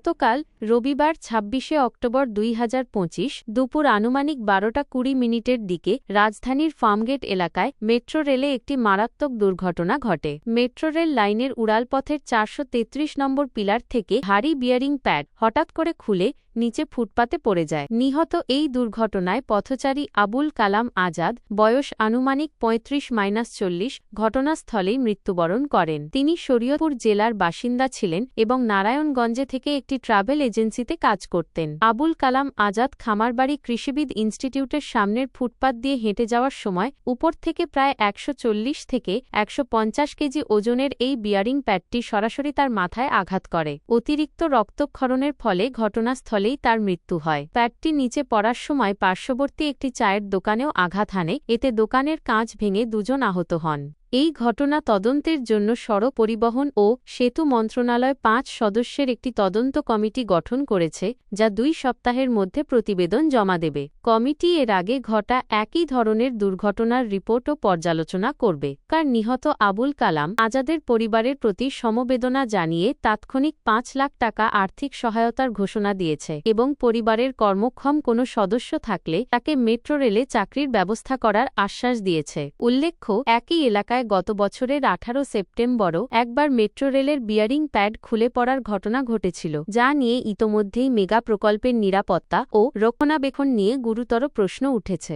গতকাল রবিবার ছাব্বিশে অক্টোবর দুই দুপুর আনুমানিক বারোটা কুড়ি মিনিটের দিকে রাজধানীর ফার্মগেট এলাকায় মেট্রো রেলে একটি মারাত্মক দুর্ঘটনা ঘটে। মেট্রো রেল লাইনের উড়ালপথের চারশো তেত্রিশ নম্বর পিলার থেকে ভারী বিয়ারিং প্যাড হঠাৎ করে খুলে নিচে ফুটপাতে পড়ে যায়। নিহত এই দুর্ঘটনায় পথচারী আবুল কালাম আজাদ, বয়স আনুমানিক পঁয়ত্রিশ মাইনাস চল্লিশ, ঘটনাস্থলেই মৃত্যুবরণ করেন। তিনি শরীয়তপুর জেলার বাসিন্দা ছিলেন এবং নারায়ণগঞ্জে থেকে একটি ট্রাভেল এজেন্সিতে কাজ করতেন। আবুল কালাম আজাদ খামারবাড়ি কৃষিবিদ ইনস্টিটিউটের সামনের ফুটপাত দিয়ে হেঁটে যাওয়ার সময় উপর থেকে প্রায় একশো চল্লিশ থেকে একশো পঞ্চাশ কেজি ওজনের এই বিয়ারিং প্যাডটি সরাসরি তার মাথায় আঘাত করে। অতিরিক্ত রক্তক্ষরণের ফলে ঘটনাস্থলেই তার মৃত্যু হয়। প্যাডটি নিচে পড়ার সময় পার্শ্ববর্তী একটি চায়ের দোকানেও আঘাত হানে, এতে দোকানের কাঁচ ভেঙে দুজন আহত হন। এই ঘটনা তদন্তের জন্য সড়ক পরিবহন ও সেতু মন্ত্রণালয় পাঁচ সদস্যের একটি তদন্ত কমিটি গঠন করেছে, যা দুই সপ্তাহের মধ্যে প্রতিবেদন জমা দেবে। কমিটি এর আগে ঘটা একই ধরনের দুর্ঘটনার রিপোর্টও পর্যালোচনা করবে। কার নিহত আবুল কালাম আজাদের পরিবারের প্রতি সমবেদনা জানিয়ে তাৎক্ষণিক পাঁচ লাখ টাকা আর্থিক সহায়তার ঘোষণা দিয়েছে এবং পরিবারের কর্মক্ষম কোনো সদস্য থাকলে তাকে মেট্রো রেলে চাকরির ব্যবস্থা করার আশ্বাস দিয়েছে। উল্লেখ্য, একই এলাকায় গত বছরের আঠারো সেপ্টেম্বরও একবার মেট্রো রেলের বিয়ারিং প্যাড খুলে পড়ার ঘটনা ঘটেছিল, যা নিয়ে ইতোমধ্যেই মেগা প্রকল্পের নিরাপত্তা ও রক্ষণাবেক্ষণ নিয়ে গুরুতর প্রশ্ন উঠেছে।